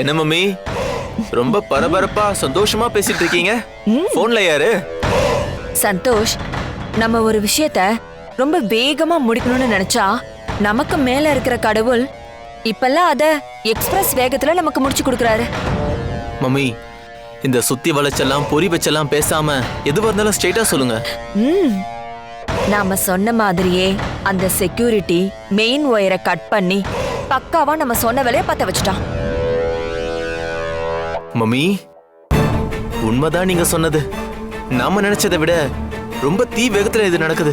என்ன மம்மி? ரொம்ப பரபரப்பா சந்தோஷமா பேசிட்டு இருக்கீங்க. போன்ல யாரு? சந்தோஷ் நம்ம ஒரு விஷயத்த ரொம்ப வேகமா முடிக்கணும்னு நினைச்சா நமக்கு மேல இருக்கிற கடவுள் இப்பெல்லாம் அத எக்ஸ்பிரஸ் வேகத்துல நமக்கு முடிச்சு கொடுக்கறாரு. மம்மி இந்த சுத்தி வளைச்செல்லாம் பொறி வச்செல்லாம் பேசாம எதுவா இருந்தாலும் ஸ்ட்ரெயிட்டா சொல்லுங்க. ம். நாம சொன்ன மாதிரியே அந்த செக்யூரிட்டி மெயின் ஒயரை கட் பண்ணி பக்காவா நம்ம சொன்ன வேலையை பத்த வச்சுட்டான். மம்மி உண்மைதான் நீங்க சொன்னது. நாம நினைச்சதை விட ரொம்ப தீ வேகத்துல இது நடக்குது.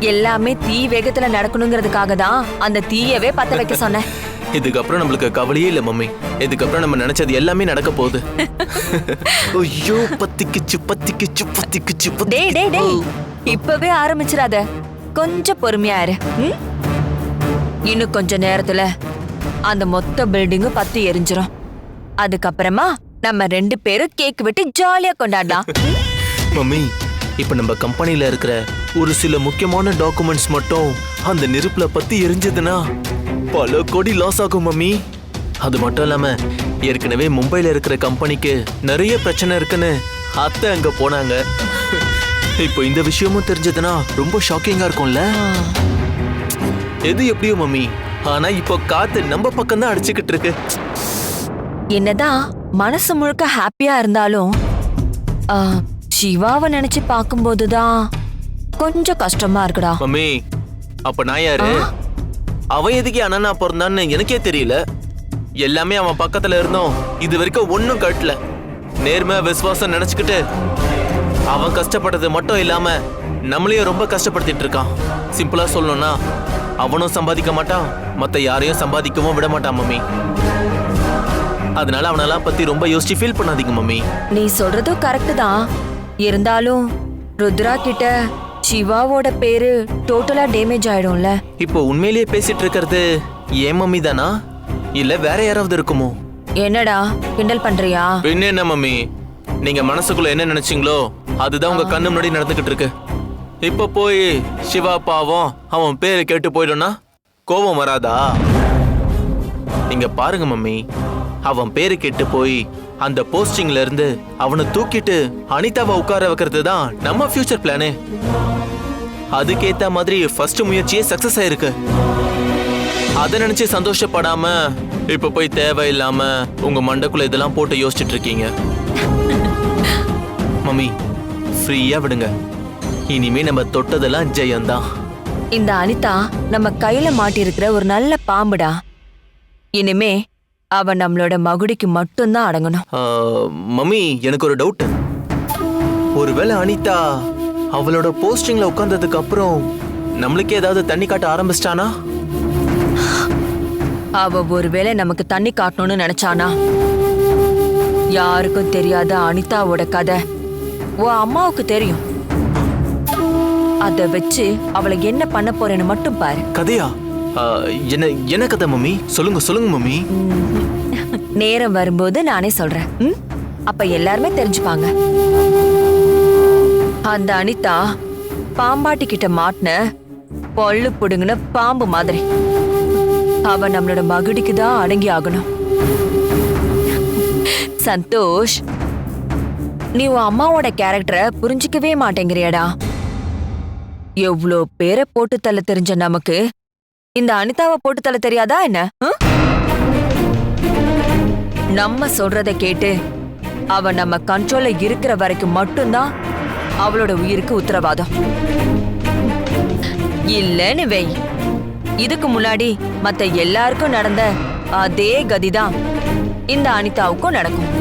எல்லாமே தீ வேகத்துல நடக்கணுங்கிறதுக்காக தான் அந்த தீயவே பத்த வைக்க சொன்னேன். இதுக்கப்புறம் நம்மளுக்கு கவலையே இல்ல மம்மி. இதுக்கப்புறம் நம்ம நினைச்சது எல்லாமே நடக்க போகுது. ஐயோ பத்திக்குச்சு பத்திக்குச்சு பத்திக்குச்சு டேய் டேய் டேய். இப்பவே ஆரம்பிச்சிடாத. கொஞ்சம் பொறுமையா இரு. ம்? இன்னும் கொஞ்ச நேரத்துல அந்த மொத்த பில்டிங்கும் பத்தி எரிஞ்சிரும். அதுக்கப்புறமா நம்ம ரெண்டு பேரும் கேக் வெட்டி ஜாலியா கொண்டாடலாம். மம்மி இப்ப நம்ம கம்பெனில இருக்கிற ஒரு சில முக்கியமான டாக்குமெண்ட்ஸ் மட்டும் அந்த நெருப்புல பத்தி எரிஞ்சதுன்னா பல கோடி லாஸ் ஆகும் மம்மி. அது மட்டும் இல்லாம ஏற்கனவே மும்பைல இருக்கிற கம்பெனிக்கு நிறைய பிரச்சனை இருக்குன்னு அத்தை அங்க போனாங்க. இப்போ இந்த விஷயமும் தெரிஞ்சதுன்னா ரொம்ப ஷாக்கிங்கா இருக்கும்ல. எது எப்படியோ மம்மி ஆனா இப்போ காத்து நம்ம பக்கம் தான் அடிச்சுக்கிட்டு இருக்கு. என்னதான் மனசு முழுக்க ஹாப்பியா இருந்தாலும் ஆ, சிவாவை நினைச்சு பார்க்கும்போதுதான் கொஞ்சம் கஷ்டமா இருக்குடா. மம்மி அப்ப நான் யாரு? அவன் எதுக்கு அண்ணனா பிறந்தான்னு எனக்கே தெரியல. எல்லாமே அவன் பக்கத்துல இருந்தோம் இது வரைக்கும் ஒன்னும் கட்டல. நேர்மை விசுவாசம் நினைச்சுக்கிட்டு அவன் கஷ்டப்பட்டது மட்டும் இல்லாம நம்மளையும் ரொம்ப கஷ்டப்படுத்திட்டு இருக்கான். சிம்பிளா சொல்லணும்னா அவனும் சம்பாதிக்க மாட்டான் மத்த யாரையும் சம்பாதிக்கவும் விட மாட்டான் மம்மி. அதனால அவனெல்லாம் பத்தி ரொம்ப யோசிச்சு ஃபீல் பண்ணாதீங்க மம்மி. நீ சொல்றதும் கரெக்ட் தான். இருந்தாலும் ருத்ரா கிட்ட சிவாவோட பேரு டோட்டலா டேமேஜ் ஆயிடும்ல. இப்போ உண்மையிலேயே பேசிட்டு இருக்கிறது ஏன் மம்மி தானா? இல்ல வேற யாராவது இருக்குமோ? என்னடா கிண்டல் பண்றியா? பின்ன என்ன மம்மி? நீங்க மனசுக்குள்ள என்ன நினைச்சீங்களோ அதுதான் உங்க கண்ணு முன்னாடி நடந்துகிட்டு இருக்கு. இப்ப போய் சிவா பாவம் அவன் பேரை கேட்டு போயிடும்னா கோபம் வராதா? நீங்க பாருங்க மம்மி. அவன் பேரு கெட்டு போய் அந்த போஸ்டிங்ல இருந்து அவனை தூக்கிட்டு அனிதாவை உட்கார வைக்கிறது தான் நம்ம ஃபியூச்சர் பிளானு அதுக்கேத்த மாதிரி ஃபர்ஸ்ட் முயற்சியே சக்சஸ் ஆயிருக்கு. அதை நினைச்சு சந்தோஷப்படாம இப்ப போய் தேவையில்லாம உங்க மண்டைக்குள்ள இதெல்லாம் போட்டு யோசிச்சுட்டு இருக்கீங்க. மம்மி ஃப்ரீயா விடுங்க. இனிமே நம்ம தொட்டதெல்லாம் ஜெயம்தான். இந்த அனிதா நம்ம கையில மாட்டியிருக்கிற ஒரு நல்ல பாம்புடா. இனிமே அவ நம்மளோட மகுடிக்கு மட்டும்தான் அடங்கணும். மம்மி எனக்கு ஒரு டவுட் ஒருவேளை அனிதா அவளோட போஸ்டிங்ல உட்கார்ந்ததுக்கு அப்புறம் நம்மளுக்கே ஏதாவது தண்ணி காட்ட ஆரம்பிச்சிட்டானா? அவ ஒருவேளை நமக்கு தண்ணி காட்டணும்னு நினைச்சானா? யாருக்கும் தெரியாத அனிதாவோட கதை. உன் அம்மாவுக்கு தெரியும். அத வச்சு அவளை என்ன பண்ண போறேன்னு மட்டும் பாரு. கதையா? என்ன என்ன கதை மம்மி? சொல்லுங்க சொல்லுங்க மம்மி. நேரம் வரும்போது நானே சொல்றேன். ம்? அப்ப எல்லாருமே தெரிஞ்சுப்பாங்க. அந்த அனிதா பாம்பாட்டி கிட்ட மாட்டின பொல்லு புடுங்கின பாம்பு மாதிரி. அவ நம்மளோட மகுடிக்கு தான் அடங்கி ஆகணும். சந்தோஷ் நீ உன் அம்மாவோட கேரக்டரை புரிஞ்சிக்கவே மாட்டேங்கிறியடா. எவ்வளோ பேரை போட்டு தள்ள தெரிஞ்ச நமக்கு இந்த அனிதாவை போட்டு தள்ள தெரியாதா என்ன? ம்? நம்ம சொல்றத கேட்டு அவ நம்ம கண்ட்ரோல்ல இருக்கிற வரைக்கும் மட்டும்தான் அவளோட உயிருக்கு உத்தரவாதம். இல்லன்னு வை. இதுக்கு முன்னாடி மத்த எல்லாருக்கும் நடந்த அதே கதிதான் இந்த அனிதாவுக்கும் நடக்கும்.